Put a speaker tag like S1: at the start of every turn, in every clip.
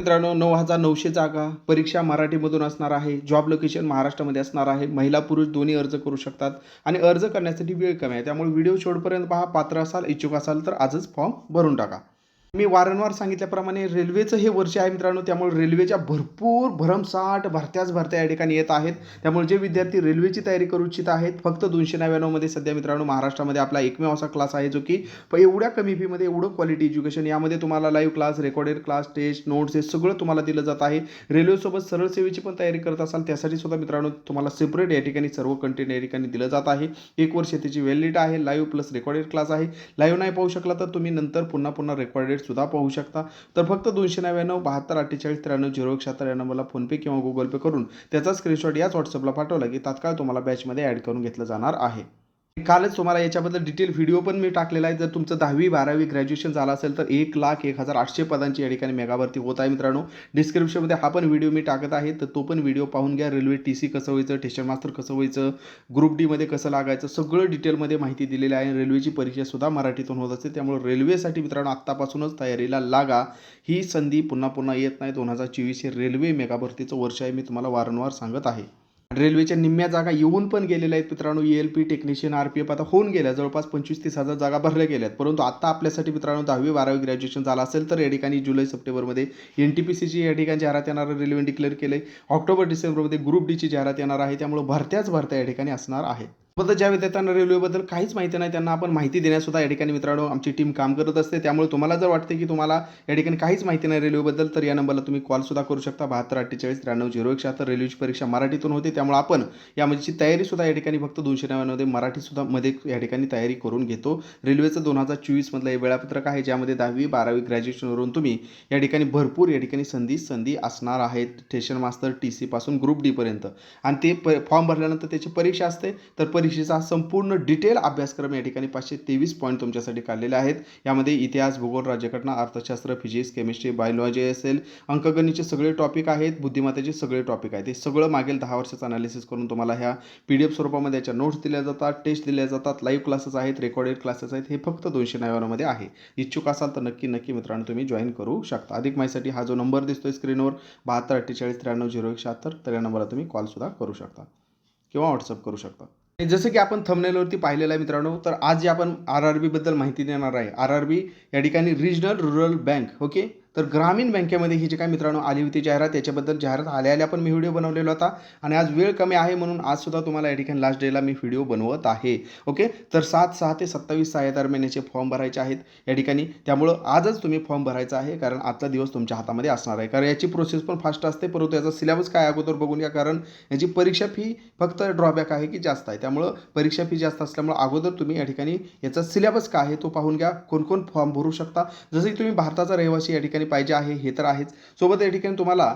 S1: मित्रांनो नऊ हजार नऊशे जागा परीक्षा मराठीमधून असणार आहे. जॉब लोकेशन महाराष्ट्रामध्ये असणार आहे. महिला पुरुष दोन्ही अर्ज करू शकतात आणि अर्ज करण्यासाठी वेळ कमी आहे. त्यामुळे व्हिडिओ शेवटपर्यंत पहा. पात्र असाल इच्छुक असाल तर आजच फॉर्म भरून टाका. मी वारंवार सांगितल्याप्रमाणे रेल्वेचं हे वर्ष आहे मित्रांनो त्यामुळे रेल्वेच्या भरपूर भरमसाठ भरत्याच भरत्या या ठिकाणी येत आहेत. त्यामुळे जे विद्यार्थी रेल्वेची तयारी करू इच्छित आहेत फक्त दोनशे नव्याण्णवमध्ये सध्या मित्रांनो महाराष्ट्रामध्ये आपला एकमेव असा क्लास आहे जो की प- एवढ्या कमी फीमध्ये एवढं क्वालिटी एज्युकेशन यामध्ये तुम्हाला live class recorded class test notes हे सगळं तुम्हाला दिलं जात आहे. रेल्वेसोबत सरळ सेवेची पण तयारी करत असाल त्यासाठी सुद्धा मित्रांनो तुम्हाला सेपरेट या ठिकाणी सर्व कंटेंट या ठिकाणी दिलं जात आहे. एक वर्ष त्याची व्हॅलिडिटी आहे लाईव्ह प्लस रेकॉर्डेड क्लास आहे. लाईव्ह नाही पाहू शकला तर तुम्ही नंतर पुन्हा पुन्हा रेकॉर्डेड सुद्धा पाहू शकता. तर फक्त दोनशे नव्याण्णव बहात्तर अठ्ठेचाळीस त्र्याण्णव झिरो एक शहात्तर या नंबरला फोनपे किंवा गुगल पे करून त्याचा स्क्रीनशॉट याच व्हॉट्सअपला पाठवला की तात्काळ तुम्हाला बॅचमध्ये ॲड करून घेतलं जाणार आहे. कालच तुम्हाला याच्याबद्दल डिटेल व्हिडिओ पण मी टाकलेला आहे. जर तुमचं दहावी बारावी ग्रॅज्युएशन झालं असेल तर एक लाख एक हजार आठशे पदांची या ठिकाणी मेगावरती होत आहे मित्रांनो. डिस्क्रिप्शनमध्ये हा पण व्हिडिओ मी टाकत आहे. तर तो पण व्हिडिओ पाहून घ्या. रेल्वे टी सी कसं व्हायचं टेशन मास्टर कसं व्हायचं ग्रुप डीमध्ये कसं लागायचं सगळं डिटेलमध्ये माहिती दिलेली आहे. रेल्वेची परीक्षासुद्धा मराठीतून होत असते. त्यामुळे रेल्वेसाठी मित्रांनो आत्तापासूनच तयारीला लागा. ही संधी पुन्हा पुन्हा येत नाही. दोन हजार चोवीस हे रेल्वे मेगाभरतीचं वर्ष आहे. मी तुम्हाला वारंवार सांगत आहे. रेल्वेच्या निम्म्या जागा येऊन पण गेलेल्या आहेत मित्रांनो. E L P technician R P F आता होऊन गेल्या. जवळपास पंचवीस तीस हजार जागा भरल्या गेल्या आहेत परंतु आता आपल्यासाठी मित्रांनो दहावी बारावी ग्रॅज्युएशन झालं असेल तर या ठिकाणी जुलै सप्टेंबरमध्ये एन टी पी सीची या ठिकाणी जाहिरात येणार रेल्वे रेल्वेने डिक्लेअर केलं आहे ऑक्टोबर डिसेंबरमध्ये ग्रुप डीची जाहिरात येणार आहे. त्यामुळे भरत्याच भरत्या या ठिकाणी असणार आहे बद्दल ज्या विद्यार्थ्यांना रेल्वेबद्दल काहीच माहिती नाही त्यांना आपण माहिती देण्यासुद्धा या ठिकाणी मित्रांनो आमची टीम काम करत असते. त्यामुळे तुम्हाला जर वाटते की तुम्हाला या ठिकाणी काहीच माहिती नाही रेल्वेबद्दल तर या नंबरला तुम्ही कॉलसुद्धा करू शकता. बहात्तर अठ्ठेचाळीस त्र्याण्णव झिरो एक तर रेल्वेची परीक्षा मराठीतून होते. त्यामुळे आपण यामध्येची तयारीसुद्धा या ठिकाणी फक्त दोनशे नव्याण्णवमध्ये मराठीसुद्धा मध्ये या ठिकाणी तयारी करून घेतो. रेल्वेचं दोन हजार चोवीसमधलं हे वेळापत्रक आहे ज्यामध्ये दहावी बारावी ग्रॅज्युएशनवरून तुम्ही या ठिकाणी भरपूर या ठिकाणी संधी संधी असणार आहेत. स्टेशन मास्तर टी सीपासून ग्रुप डीपर्यंत आणि ते प फॉर्म भरल्यानंतर त्याची परीक्षा असते. तर परीक्षेचा संपूर्ण डिटेल अभ्यासक्रम या ठिकाणी पाचशे तेवीस पॉईंट तुमच्यासाठी काढलेले आहेत. यामध्ये इतिहास भूगोल राज्यघटना अर्थशास्त्र फिजिक्स केमिस्ट्री बायोलॉजी असेल अंकगणितचे सगळे टॉपिक आहेत बुद्धिमत्तेचे सगळे टॉपिक आहेत. हे सगळं मागील दहा वर्षाचं अनालिसिस करून तुम्हाला ह्या पी डी एफ स्वरूपामध्ये याच्या नोट्स दिल्या जातात टेस्ट दिल्या जातात लाईव्ह क्लासेस आहेत रेकॉर्डेड क्लासेस आहेत. हे फक्त दोनशे नव्याण्णवमध्ये आहे. इच्छुक असाल तर नक्की नक्की मित्रांनो तुम्ही जॉईन करू शकता. अधिक माहितीसाठी हा जो नंबर दिसतोय स्क्रीनवर बहात्तर अठ्ठेचाळीस त्र्याण्णव झिरो एक शहात्तर तर या नंबरला तुम्ही कॉलसुद्धा करू शकता किंवा व्हॉट्सअप करू शकता. जसं की आपण थंबनेलवरती पाहिलेलं आहे मित्रांनो तर आज जे आपण आर आर बीबद्दल माहिती देणार आहे आर आर बी या ठिकाणी रिजनल रुरल बँक ओके तर ग्रामीण बँकेमध्ये ही जी काय मित्रांनो आली होती जाहिरात याच्याबद्दल जाहिरात आल्या आल्या पण मी व्हिडिओ बनवलेला होता आणि आज वेळ कमी आहे म्हणून आज सुद्धा तुम्हाला या ठिकाणी लास्ट डेला मी व्हिडिओ बनवत आहे. ओके तर सात सहा ते सत्तावीस सहा या दरम्यान याचे फॉर्म भरायचे आहेत या ठिकाणी. त्यामुळं आजच तुम्ही फॉर्म भरायचा आहे कारण आजचा दिवस तुमच्या हातामध्ये असणार आहे. कारण याची प्रोसेस पण फास्ट असते परंतु याचा सिलेबस काय अगोदर बघून घ्या. कारण याची परीक्षा फी फक्त ड्रॉबॅक आहे की जास्त आहे. त्यामुळं परीक्षा फी जास्त असल्यामुळं अगोदर तुम्ही या ठिकाणी याचा सिलेबस काय आहे तो पाहून घ्या. कोणकोण फॉर्म भरू शकता? जसं की तुम्ही भारताचा रहिवासी या ठिकाणी पाहिजे आहे हे तर आहेच. सोबत या ठिकाणी तुम्हाला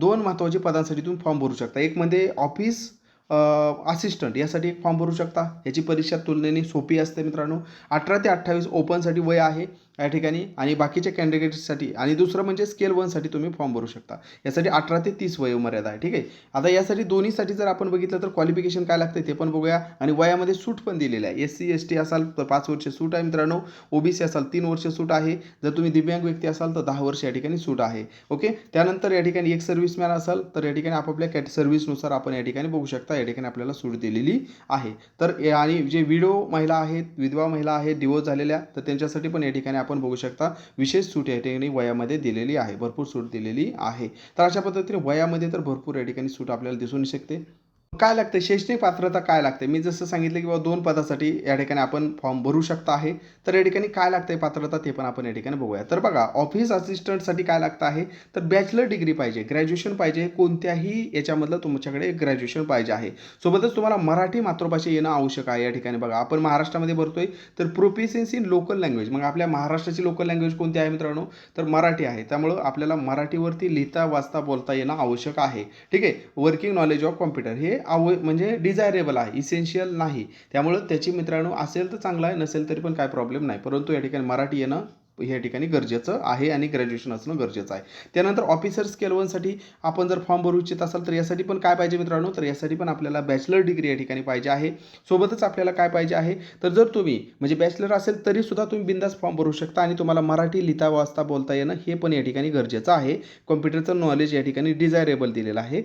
S1: दोन महत्त्वाच्या पदांसाठी तुम्ही फॉर्म भरू शकता. एक म्हणजे ऑफिस असिस्टंट यासाठी एक फॉर्म भरू शकता. याची परीक्षा तुलनेने सोपी असते मित्रांनो. अठरा ते अठ्ठावीस ओपनसाठी वय आहे. या ठिकाणी आणि बाकीच्या कॅन्डिडेट्ससाठी आणि दुसरं म्हणजे स्केल वनसाठी तुम्ही फॉर्म भरू शकता. यासाठी अठरा ते तीस वयोमर्यादा आहे ठीक आहे? आता यासाठी दोन्हीसाठी जर आपण बघितलं तर क्वालिफिकेशन काय लागते ते पण बघूया. आणि वयामध्ये सूट पण दिलेलं आहे. एस सी एस टी असाल तर पाच वर्ष सूट आहे मित्रांनो. ओबीसी असाल तीन वर्ष सूट आहे. जर तुम्ही दिव्यांग व्यक्ती असाल तर दहा वर्ष या ठिकाणी सूट आहे. ओके? त्यानंतर या ठिकाणी एक सर्व्हिसमॅन असाल तर या ठिकाणी आपापल्या कॅट सर्व्हिसनुसार आपण या ठिकाणी बघू शकता. या ठिकाणी आपल्याला सूट दिलेली आहे. तर आणि जे विडो महिला आहेत विधवा महिला आहेत डिवोर्स झालेल्या तर त्यांच्यासाठी पण या ठिकाणी आपण बघू शकता विशेष सूट या ठिकाणी वयामध्ये दिलेली आहे. भरपूर सूट दिलेली आहे. तर अशा पद्धतीने वयामध्ये तर भरपूर या ठिकाणी सूट आपल्याला दिसून शकते. काय लागतं शैक्षणिक पात्रता काय लागते मी जसं सांगितलं की बाबा दोन पदासाठी या ठिकाणी आपण फॉर्म भरू शकता आहे. तर या ठिकाणी काय लागतं पात्रता ते पण आपण या ठिकाणी बघूया. तर बघा ऑफिस असिस्टंटसाठी काय लागतं आहे? तर बॅचलर डिग्री पाहिजे ग्रॅज्युएशन पाहिजे कोणत्याही याच्यामधलं तुमच्याकडे ग्रॅज्युएशन पाहिजे आहे. सोबतच तुम्हाला मराठी मातृभाषा येणं आवश्यक आहे या ठिकाणी बघा. आपण महाराष्ट्रामध्ये भरतोय तर प्रोफिशियन्सी इन लोकल लँग्वेज मग आपल्या महाराष्ट्राची लोकल लँग्वेज कोणती आहे मित्रांनो? तर मराठी आहे. त्यामुळं आपल्याला मराठीवरती लिहिता वाचता बोलता येणं आवश्यक आहे. ठीक आहे? वर्किंग नॉलेज ऑफ कॉम्प्युटर हे आव म्हणजे डिझायरेबल आहे इसेन्शियल नाही. त्यामुळं त्याची मित्रांनो असेल तर चांगलं आहे नसेल तरी पण काय प्रॉब्लेम नाही. परंतु या ठिकाणी मराठी येणं या ठिकाणी गरजेचं आहे आणि ग्रॅज्युएशन असणं गरजेचं आहे. त्यानंतर ऑफिसर स्केल वनसाठी आपण जर फॉर्म भरू इच्छित असाल तर यासाठी पण काय पाहिजे मित्रांनो? तर यासाठी पण आपल्याला बॅचलर डिग्री या ठिकाणी पाहिजे आहे. सोबतच आपल्याला काय पाहिजे आहे? तर जर तुम्ही म्हणजे बॅचलर असेल तरीसुद्धा तुम्ही बिंदास फॉर्म भरू शकता आणि तुम्हाला मराठी लिहिता वाचता बोलता येणं हे पण या ठिकाणी गरजेचं आहे. कॉम्प्युटरचं नॉलेज या ठिकाणी डिझायरेबल दिलेलं आहे.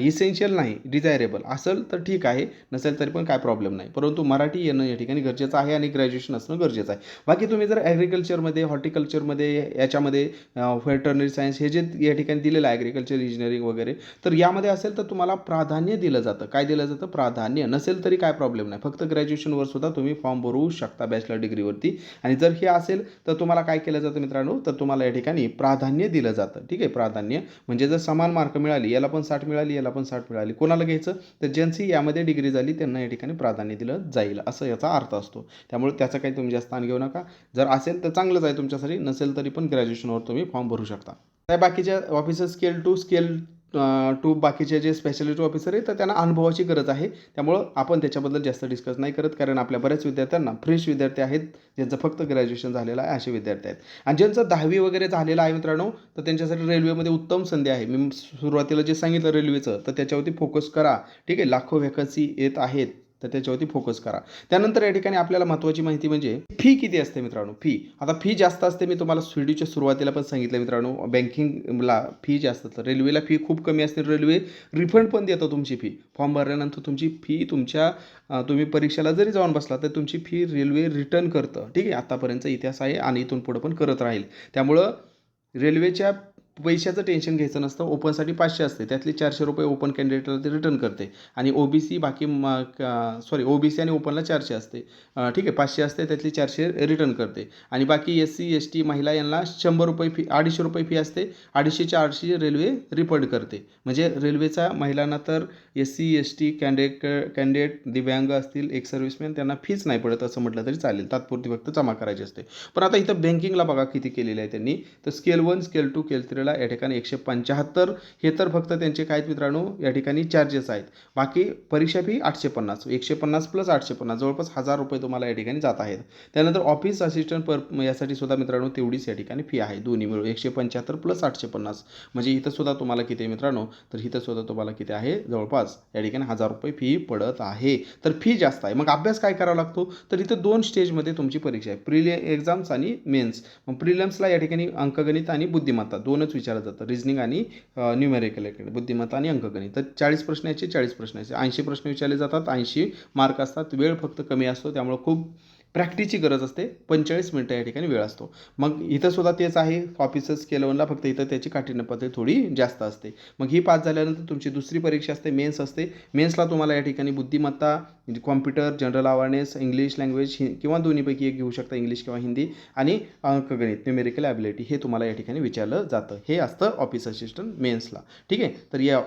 S1: इसेन्शियल नाही डिझायरेबल असेल तर ठीक आहे नसेल तरी पण काय प्रॉब्लेम नाही. परंतु मराठी येणं या ठिकाणी गरजेचं आहे आणि ग्रॅज्युएशन असणं गरजेचं आहे. बाकी तुम्ही जर ॲग्रिकल्चरमध्ये हॉर्टिकल्चरमध्ये याच्यामध्ये व्हेटरनरी सायन्स हे जे या ठिकाणी दिलेलं आहे ॲग्रिकल्चर इंजिनिअरिंग वगैरे तर यामध्ये असेल तर तुम्हाला प्राधान्य दिलं जातं. काय दिलं जातं? प्राधान्य. नसेल तरी काय प्रॉब्लेम नाही. फक्त ग्रॅज्युएशनवर सुद्धा तुम्ही फॉर्म भरू शकता बॅचलर डिग्रीवरती आणि जर हे असेल तर तुम्हाला काय केलं जातं मित्रांनो? तर तुम्हाला या ठिकाणी प्राधान्य दिलं जातं. ठीक आहे? प्राधान्य. म्हणजे जर समान मार्क मिळाली याला पण साठ मिळाली याला पण साठ मिळाली कोणाला घ्यायचं? तर ज्यांची यामध्ये डिग्री झाली त्यांना या ठिकाणी प्राधान्य दिलं जाईल. असं याचा अर्थ असतो. त्यामुळे त्याचा काही तुम्ही जास्त ताण घेऊ नका. जर असेल तर चांगलंच आहे तुमच्यासाठी नसेल तरी पण ग्रॅज्युएशनवर तुम्ही फॉर्म भरू शकता. त्या बाकीच्या officer scale two scale two बाकीचे जे स्पेशालिटी ऑफिसर आहे तर त्यांना अनुभवाची गरज आहे. त्यामुळं आपण त्याच्याबद्दल जास्त डिस्कस नाही करत कारण आपल्या बऱ्याच विद्यार्थ्यांना फ्रेश विद्यार्थी आहेत ज्यांचं फक्त ग्रॅज्युएशन झालेलं आहे असे विद्यार्थी आहेत. आणि ज्यांचं दहावी वगैरे झालेलं आहे मित्रांनो तर त्यांच्यासाठी रेल्वेमध्ये उत्तम संधी आहे. मी सुरुवातीला जे सांगितलं रेल्वेचं तर त्याच्यावरती फोकस करा. ठीक आहे लाखो व्हॅकन्सी येत आहेत. तर त्याच्यावरती फोकस करा. त्यानंतर या ठिकाणी आपल्याला महत्त्वाची माहिती म्हणजे फी किती असते मित्रांनो? फी आता फी जास्त असते मी तुम्हाला व्हिडिओच्या सुरुवातीला पण सांगितलं मित्रांनो. बँकिंगला फी जास्त असतं. रेल्वेला फी खूप कमी असते. रेल्वे रिफंड पण देतो तुमची फी फॉर्म भरल्यानंतर तुमची फी तुमच्या तुम्ही परीक्षेला जरी जाऊन बसला तर तुमची फी रेल्वे रिटर्न करतं. ठीक आहे? आतापर्यंत इतिहास आहे आणि इथून पुढं पण करत राहील. त्यामुळं रेल्वेच्या पैशाचं टेन्शन घ्यायचं नसतं. ओपनसाठी पाचशे असते. त्यातले चारशे रुपये ओपन कॅन्डिडेटला ते रिटर्न करते. आणि ओ बी सी बाकी सॉरी ओ बी सी आणि ओपनला चारशे असते. ठीक आहे पाचशे असते त्यातली चारशे रिटर्न करते. आणि बाकी एस सी एस टी महिला यांना शंभर रुपये फी अडीचशे रुपये फी असते. अडीचशेच्या आठशे रेल्वे रिफंड करते. म्हणजे रेल्वेचा महिलांना तर S C S T candidate candidate दिव्यांग असतील एक सर्व्हिसमॅन त्यांना फीच नाही पडत असं म्हटलं तरी चालेल. तात्पुरती फक्त जमा करायची असते. पण आता इथं बँकिंगला बघा किती केलेलं आहे त्यांनी. तर scale one scale two scale थ्रीला या ठिकाणी एकशे पंच्याहत्तर हे तर फक्त त्यांचे काय आहेत मित्रांनो या ठिकाणी चार्जेस आहेत. बाकी परीक्षा फी आठशे पन्नास एकशे पन्नास प्लस आठशे पन्नास जवळपास हजार रुपये तुम्हाला या ठिकाणी जात आहेत. त्यानंतर ऑफिस असिस्टंट पर यासाठी सुद्धा मित्रांनो तेवढीच या ठिकाणी फी आहे. दोन्ही मिळून एकशे पंच्याहत्तर प्लस आठशे पन्नास. म्हणजे इथं सुद्धा तुम्हाला किती आहे मित्रांनो तर इथं सुद्धा तुम्हाला किती आहे जवळपास या ठिकाणी हजार रुपये फी पडत आहे. तर फी जास्त आहे. मग अभ्यास काय करावा लागतो? तर इथं दोन स्टेजमध्ये तुमची परीक्षा आहे. प्रिलि एक्झाम्स आणि मेन्स मग प्रिलियम्सला या ठिकाणी अंकगणित आणि बुद्धिमत्ता दोनच विचारलं जातं. रिजनिंग आणि न्यूमेरिकल बुद्धिमत्ता आणि अंकगणित. तर चाळीस प्रश्नाचे चाळीस प्रश्नाचे ऐंशी प्रश्न विचारले जातात. ऐंशी मार्क असतात. वेळ फक्त कमी असतो. त्यामुळे खूप प्रॅक्टिसची गरज असते. पंचेचाळीस मिनटं या ठिकाणी वेळ असतो. मग इथं सुद्धा तेच आहे. ऑफिसर्स केलवनला फक्त इथं त्याची काठीण्य पद्धती थोडी जास्त असते. मग ही पास झाल्यानंतर तुमची दुसरी परीक्षा असते. मेन्स असते. मेन्सला तुम्हाला या ठिकाणी बुद्धिमत्ता म्हणजे computer general awareness English language हि किंवा दोन्हीपैकी एक घेऊ शकता. इंग्लिश किंवा हिंदी आणि अंकगणित न्युमेरिकल ॲबिलिटी हे तुम्हाला या ठिकाणी विचारलं जातं. हे असतं ऑफिस असिस्टंट मेन्सला ठीक आहे? तर या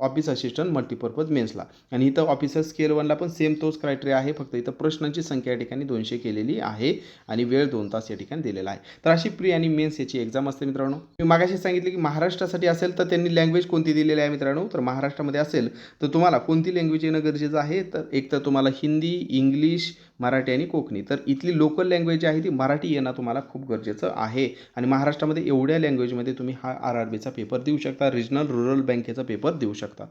S1: ऑफिस असिस्टंट मल्टीपर्पज मेन्सला आणि इथं ऑफिसर स्केल वनला पण सेम तोच क्रायटेरिया आहे. फक्त इथं प्रश्नांची संख्या या ठिकाणी दोनशे केलेली आहे. आणि वेळ दोन तास या ठिकाणी दिलेला आहे. तर अशी प्री आणि मेन्स याची एक्झाम असते मित्रांनो. मी मागाशी सांगितले की महाराष्ट्रासाठी असेल तर त्यांनी लँग्वेज कोणती दिलेली आहे मित्रांनो? तर महाराष्ट्रामध्ये असेल तर तुम्हाला कोणती लँग्वेज येणं गरजेचं आहे? तर एक तर तुम्हाला हिंदी इंग्लिश मराठी आणि कोकणी. तर इथली लोकल लँग्वेज जी आहे ती मराठी येणं तुम्हाला खूप गरजेचं आहे. आणि महाराष्ट्रामध्ये एवढ्या लँग्वेजमध्ये तुम्ही हा आर आर बीचा पेपर देऊ शकता रिजनल रुरल बँकेचा पेपर देऊ शकता.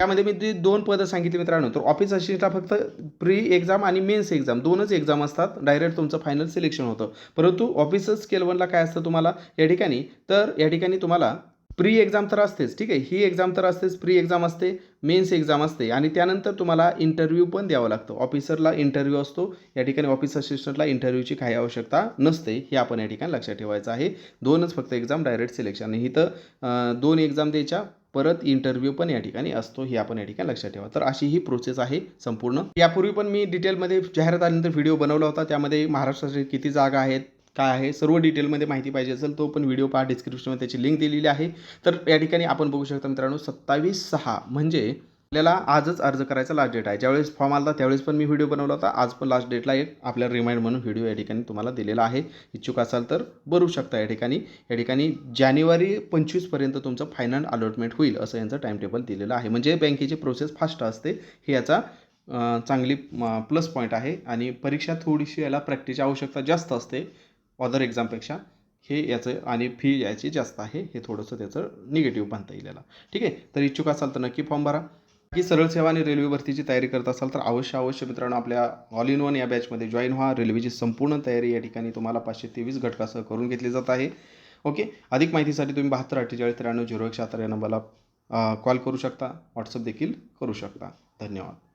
S1: त्यामध्ये मी जी दोन पदं सांगितली मित्रांनो. तर ऑफिस असिस्टंटला फक्त प्री एक्झाम आणि मेन्स एक्झाम दोनच एक्झाम असतात. डायरेक्ट तुमचं फायनल सिलेक्शन होतं. परंतु ऑफिसर स्केल वनला काय असतं तुम्हाला? या ठिकाणी. तर या ठिकाणी तुम्हाला प्री एक्झाम तर असतेच ठीक आहे? ही एक्झाम तर असतेच प्री एक्झाम असते मेन्स एक्झाम असते. आणि त्यानंतर तुम्हाला इंटरव्ह्यू पण द्यावा लागतो. ऑफिसरला इंटरव्ह्यू असतो. या ठिकाणी ऑफिस असिस्टंटला इंटरव्ह्यूची काही आवश्यकता नसते. हे आपण या ठिकाणी लक्षात ठेवायचं आहे. दोनच फक्त एक्झाम डायरेक्ट सिलेक्शन ही इथं दोन एक्झाम द्यायच्या परत इंटरव्ह्यू पण या ठिकाणी असतो. हे आपण या ठिकाणी लक्षात ठेवा. तर अशी ही प्रोसेस आहे संपूर्ण. यापूर्वी पण मी डिटेलमध्ये जाहिरात आल्यानंतर व्हिडिओ बनवला होता. त्यामध्ये महाराष्ट्राचे किती जागा आहेत? काय आहे सर्व डिटेलमध्ये माहिती पाहिजे असेल तो पण व्हिडिओ पहा डिस्क्रिप्शनमध्ये त्याची लिंक दिलेली आहे. तर या ठिकाणी आपण बघू शकता मित्रांनो सत्तावीस सहा म्हणजे आपल्याला आजच अर्ज करायचा लास्ट डेट आहे. ज्यावेळेस फॉर्म आला त्यावेळेस पण मी व्हिडिओ बनवला होता. आज पण लास्ट डेटला एक आपल्याला रिमाइंड म्हणून व्हिडिओ या ठिकाणी तुम्हाला दिलेला आहे. इच्छुक असाल तर भरू शकता या ठिकाणी. या ठिकाणी जानेवारी पंचवीसपर्यंत तुमचं फायनल अलॉटमेंट होईल असं यांचं टाईम टेबल दिलेलं आहे. म्हणजे बँकेची प्रोसेस फास्ट असते हे याचा चांगली प्लस पॉईंट आहे. आणि परीक्षा थोडीशी याला प्रॅक्टिसची आवश्यकता जास्त असते. अदर एक्झामपेक्षा हे याचं आणि फी याची जास्त आहे हे थोडंसं त्याचं निगेटिव्ह बांधता येईल याला ठीक आहे? तर इच्छुक असाल तर नक्की फॉर्म भरा. की सरळ सेवा आणि रेल्वे भरतीची तयारी करत असाल तर अवश्य अवश्य मित्रांनो आपल्या ऑल इन वन या बॅचमध्ये जॉईन व्हा. रेल्वेची संपूर्ण तयारी या ठिकाणी तुम्हाला पाचशे तेवीस घटकासह करून घेतली जात आहे. ओके? अधिक माहितीसाठी तुम्ही बहात्तर अठ्ठेचाळीस त्र्याण्णव झिरो एक शहात्तर या नंबरला कॉल करू शकता. व्हॉट्सअप देखील करू शकता. धन्यवाद.